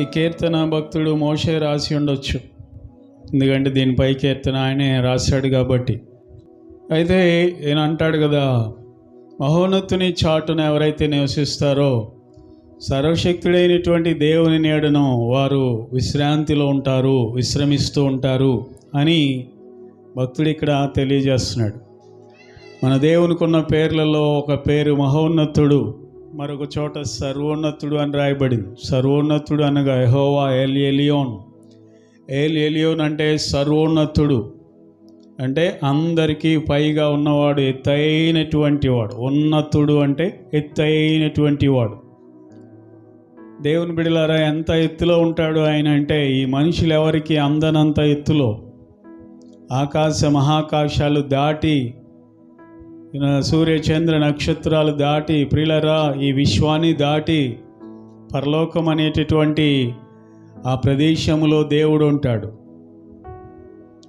ఈ కీర్తన భక్తుడు మోషే రాసి ఉండొచ్చు. ఎందుకంటే దీనిపై కీర్తన ఆయనే రాశాడు కాబట్టి. అయితే ఈయన అంటాడు కదా మహోన్నతుని చాటున ఎవరైతే నివసిస్తారో సర్వశక్తుడైనటువంటి దేవుని నీడను వారు విశ్రాంతిలో ఉంటారు విశ్రమిస్తూ ఉంటారు అని భక్తుడు ఇక్కడ తెలియజేస్తున్నాడు. మన దేవునికి ఉన్న పేర్లలో ఒక పేరు మహోన్నతుడు. మరొక చోట సర్వోన్నతుడు అని రాయబడింది. సర్వోన్నతుడు అనగా ఎహోవా ఎల్ ఎలియోన్. ఎల్ ఎలియోన్ అంటే సర్వోన్నతుడు. అంటే అందరికీ పైగా ఉన్నవాడు ఎత్తైనటువంటి వాడు. ఉన్నతుడు అంటే ఎత్తైనటువంటి వాడు. దేవుని బిడలారా ఎంత ఎత్తులో ఉంటాడు ఆయన అంటే ఈ మనుషులు ఎవరికి అందనంత ఎత్తులో? ఆకాశ మహాకాశాలు దాటి సూర్య చంద్ర నక్షత్రాలు దాటి ప్రిలరా ఈ విశ్వాన్ని దాటి పరలోకం అనేటటువంటి ఆ ప్రదేశంలో దేవుడు ఉంటాడు.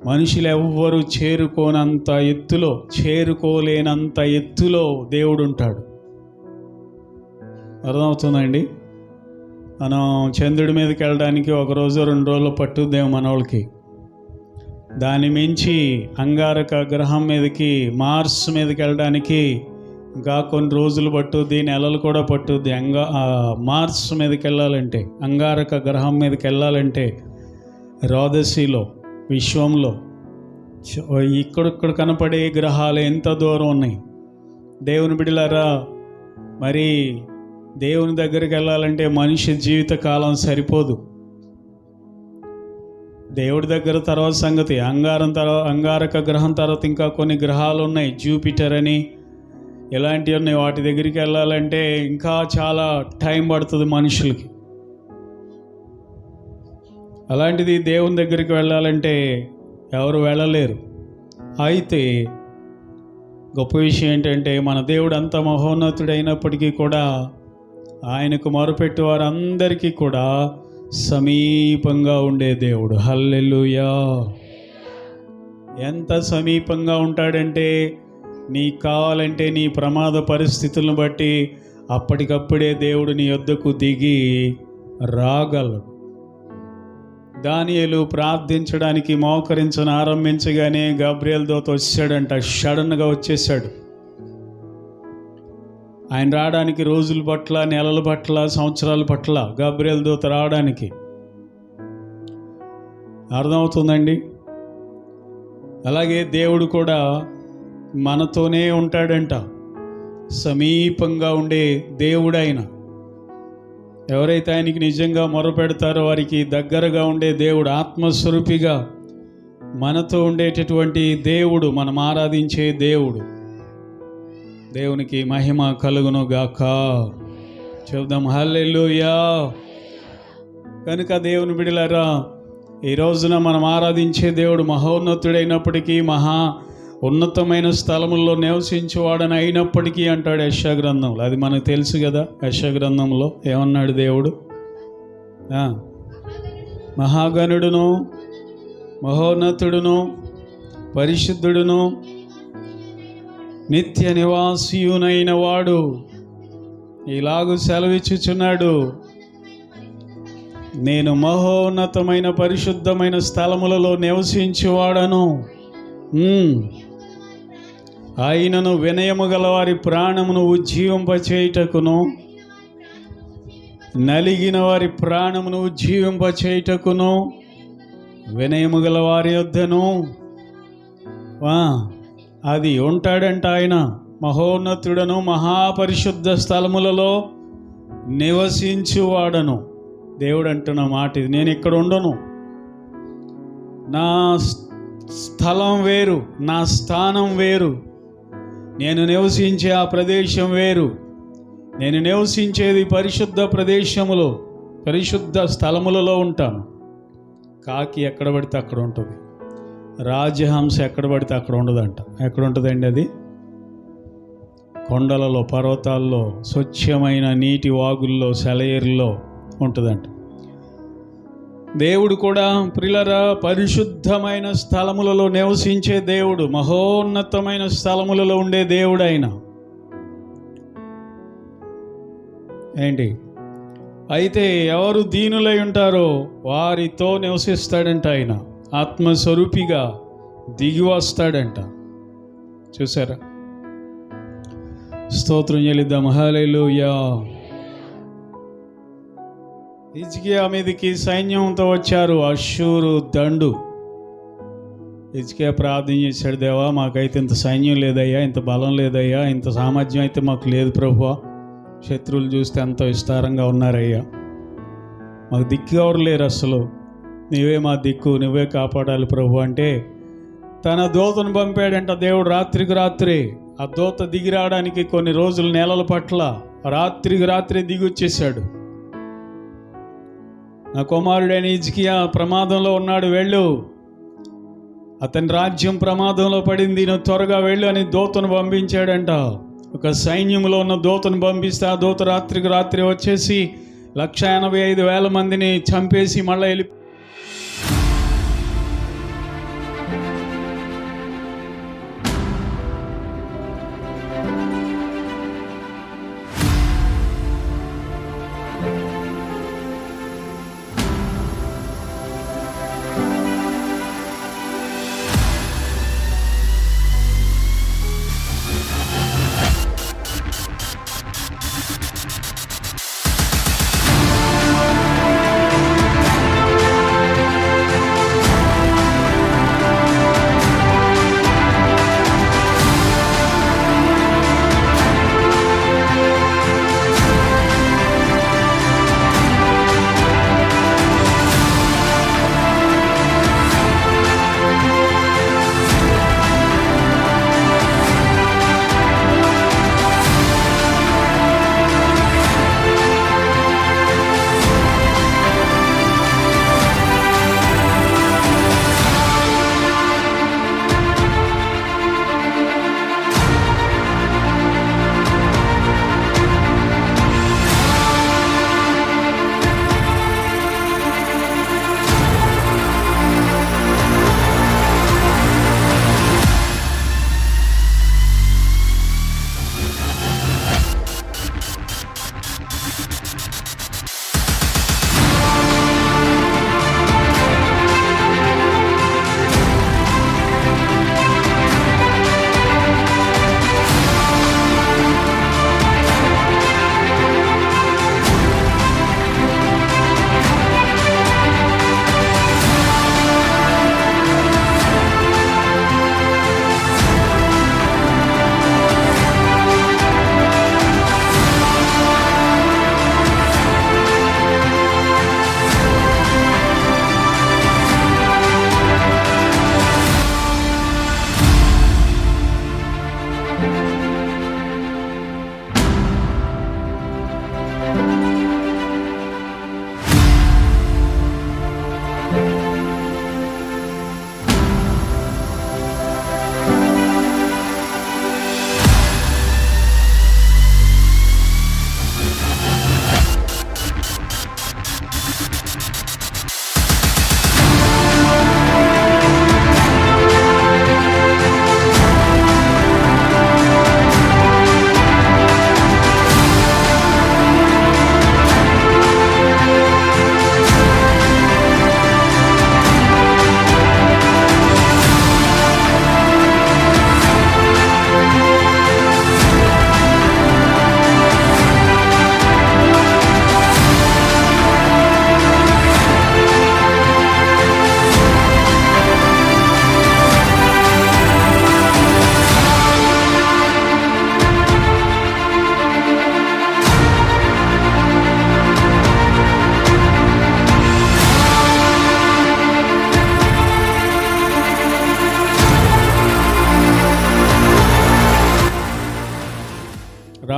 మనుషులు ఎవ్వరూ చేరుకోనంత ఎత్తులో చేరుకోలేనంత ఎత్తులో దేవుడు ఉంటాడు. అర్థమవుతుందండి? మనం చంద్రుడి మీదకి వెళ్ళడానికి ఒక రోజు రెండు రోజులు పట్టుద్దేమో మన వాళ్ళకి దాని మించి అంగారక గ్రహం మీదకి మార్స్ మీదకి వెళ్ళడానికి ఇంకా కొన్ని రోజులు పట్టుద్ది నెలలు కూడా పట్టుద్ది. అంగా మార్స్ మీదకి వెళ్ళాలంటే అంగారక గ్రహం మీదకి వెళ్ళాలంటే రోదసిలో విశ్వంలో ఇక్కడిక్కడ కనపడే గ్రహాలు ఎంత దూరం ఉన్నాయి. దేవుని బిడ్డలారా మరి దేవుని దగ్గరికి వెళ్ళాలంటే మనిషి జీవిత కాలం సరిపోదు. దేవుడి దగ్గర తర్వాత సంగతి అంగారం తర్వాత అంగారక గ్రహం తర్వాత ఇంకా కొన్ని గ్రహాలు ఉన్నాయి జూపిటర్ అని. ఇలాంటివి ఉన్నాయి. వాటి దగ్గరికి వెళ్ళాలంటే ఇంకా చాలా టైం పడుతుంది మనుషులకి. అలాంటిది దేవుని దగ్గరికి వెళ్ళాలంటే ఎవరు వెళ్ళలేరు. అయితే గొప్ప విషయం ఏంటంటే మన దేవుడు అంత మహోన్నతుడైనప్పటికీ కూడా ఆయనకు మొరపెట్టు వారందరికీ కూడా సమీపంగా ఉండే దేవుడు. హల్లెలుయా. ఎంత సమీపంగా ఉంటాడంటే నీకు కావాలంటే నీ ప్రమాద పరిస్థితులను బట్టి అప్పటికప్పుడే దేవుడు నీ యొద్దకు దిగి రాగలడు. దానియలు ప్రార్థించడానికి మోకరించను ఆరంభించగానే గబ్రియల్ దోత వచ్చాడంట సడన్గా వచ్చేసాడు ఆయన రావడానికి రోజుల పట్ల నెలల పట్ల సంవత్సరాల పట్ల గాబ్రియల్ దూత రావడానికి. అర్థమవుతుందండి? అలాగే దేవుడు కూడా మనతోనే ఉంటాడంట. సమీపంగా ఉండే దేవుడు ఆయన ఎవరైతే ఆయనకి నిజంగా మొరపెడతారో వారికి దగ్గరగా ఉండే దేవుడు ఆత్మస్వరూపిగా మనతో ఉండేటటువంటి దేవుడు మనం ఆరాధించే దేవుడు. దేవునికి మహిమ కలుగును గాక చెబుదాం హల్లెలుయా. కనుక దేవుని బిడలారా ఈ రోజున మనం ఆరాధించే దేవుడు మహోన్నతుడైనప్పటికీ మహా ఉన్నతమైన స్థలముల్లో నివసించేవాడని అయినప్పటికీ అంటాడు యశగ్రంథంలో అది మనకు తెలుసు కదా యశగ్రంథంలో ఏమన్నాడు దేవుడు? మహాగణుడును మహోన్నతుడును పరిశుద్ధుడును నిత్య నివాసియునైన వాడు ఇలాగు సెలవిచ్చుచున్నాడు. నేను మహోన్నతమైన పరిశుద్ధమైన స్థలములలో నివసించేవాడను. ఆయనను వినయము గల వారి ప్రాణమును ఉజ్జీవింపచేయుటకును నలిగిన వారి ప్రాణమును ఉజ్జీవింపచేయుటకును వినయము గల వారి యొద్దను అది ఉంటాడంట ఆయన. మహోన్నతుడను మహాపరిశుద్ధ స్థలములలో నివసించువాడను. దేవుడు అంటున్న మాట ఇది. నేను ఇక్కడ ఉండను. నా స్- స్థలం వేరు నా స్థానం వేరు. నేను నివసించే ఆ ప్రదేశం వేరు. నేను నివసించేది పరిశుద్ధ ప్రదేశములో పరిశుద్ధ స్థలములలో ఉంటాను. కాకి ఎక్కడ పడితే అక్కడ ఉంటుంది. రాజహంస ఎక్కడ పడితే అక్కడ ఉండదంట. ఎక్కడ ఉంటుందండి అది? కొండలలో పర్వతాల్లో స్వచ్ఛమైన నీటి వాగుల్లో సెలయేరుల్లో ఉంటుందంట. దేవుడు కూడా ప్రిలరా పరిశుద్ధమైన స్థలములలో నివసించే దేవుడు మహోన్నతమైన స్థలములలో ఉండే దేవుడు ఆయన. ఏంటి? అయితే ఎవరు దీనులై ఉంటారో వారితో నివసిస్తాడంట ఆయన. ఆత్మస్వరూపిగా దిగి వస్తాడంట చూసారా స్తోత్రం చెల్లిద్దాం. హల్లెలూయా. ఇజ్కియా మీదకి సైన్యంతో వచ్చారు అశూరు దండు. ఇజ్కియా ప్రార్థన చేశాడు దేవా మాకైతే ఇంత సైన్యం లేదయ్యా ఇంత బలం లేదయ్యా ఇంత సామర్థ్యం అయితే మాకు లేదు ప్రభు శత్రువులు చూస్తే ఎంతో విస్తారంగా ఉన్నారయ్యా. మాకు దిక్కు ఎవరు లేరు అసలు. నీవే మా దిక్కు నువ్వే కాపాడాలి ప్రభు అంటే తన దూతను పంపాడంట దేవుడు రాత్రికి రాత్రి. ఆ దూత దిగి రావడానికి కొన్ని రోజులు నెలల పట్ల రాత్రికి రాత్రి దిగి వచ్చేసాడు నా కుమారుడైన ఇజ్కియా ప్రమాదంలో ఉన్నాడు వెళ్ళు. అతని రాజ్యం ప్రమాదంలో పడింది నువ్వు త్వరగా వెళ్ళు అని దూతను పంపించాడంట. ఒక సైన్యంలో ఉన్న దూతను పంపిస్తే ఆ దూత రాత్రికి రాత్రి వచ్చేసి లక్ష ఎనభై ఐదు వేల మందిని చంపేసి మళ్ళీ వెళ్ళి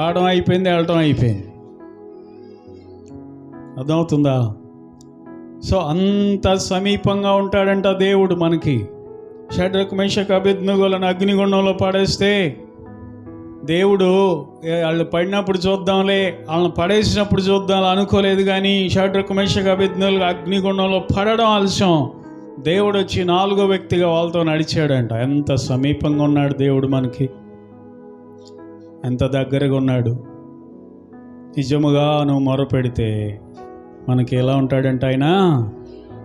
రావడం అయిపోయింది వెళ్ళడం అయిపోయింది. అర్థమవుతుందా? సో అంత సమీపంగా ఉంటాడంట దేవుడు మనకి. షడ్రక్ మేషక్ అభిజ్ఞులను అగ్నిగుండంలో పడేస్తే దేవుడు వాళ్ళు పడినప్పుడు చూద్దాంలే వాళ్ళని పడేసినప్పుడు చూద్దాం అనుకోలేదు కానీ షడ్రక్ మేషక్ అభిజ్ఞులు అగ్నిగుండంలో పడడం ఆలస్యం. దేవుడు వచ్చి నాలుగో వ్యక్తిగా వాళ్ళతో నడిచాడంట. ఎంత సమీపంగా ఉన్నాడు దేవుడు మనకి. ఎంత దగ్గరగా ఉన్నాడు. నిజముగా నువ్వు మొరపెడితే మనకి ఎలా ఉంటాడంటే ఆయన?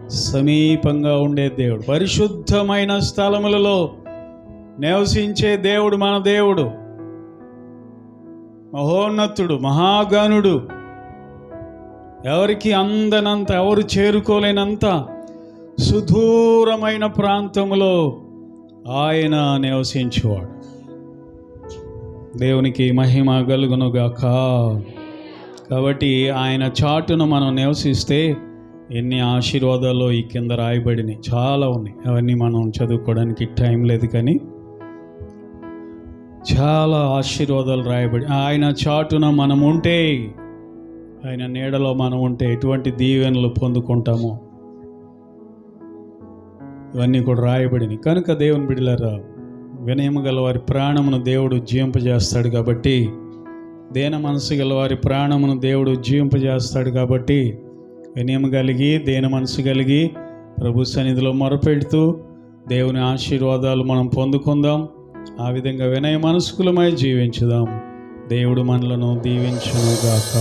సమీపంగా ఉండే దేవుడు. పరిశుద్ధమైన స్థలములలో నివసించే దేవుడు మన దేవుడు. మహోన్నతుడు మహాగణుడు. ఎవరికి అందనంత ఎవరు చేరుకోలేనంత సుదూరమైన ప్రాంతంలో ఆయన నివసించేవాడు. దేవునికి మహిమ కలుగునుగాక. కాబట్టి ఆయన చాటును మనం నివసిస్తే ఎన్ని ఆశీర్వాదాలు ఈ కింద రాయబడినాయి. చాలా ఉన్నాయి. అవన్నీ మనం చదువుకోవడానికి టైం లేదు కానీ చాలా ఆశీర్వాదాలు రాయబడి ఆయన చాటున మనం ఉంటే ఆయన నీడలో మనం ఉంటే ఎటువంటి దీవెనలు పొందుకుంటామో ఇవన్నీ కూడా రాయబడినాయి. కనుక దేవుని బిడ్డలారా వినయము గల వారి ప్రాణమును దేవుడు జీవింపజేస్తాడు కాబట్టి దేన మనసు గల వారి ప్రాణమును దేవుడు జీవింపజేస్తాడు కాబట్టి వినయము కలిగి దేన మనసు కలిగి ప్రభు సన్నిధిలో మొరపెడుతూ దేవుని ఆశీర్వాదాలు మనం పొందుకుందాం. ఆ విధంగా వినయ మనస్కులమై జీవించుదాం. దేవుడు మనలను దీవించునుగాక.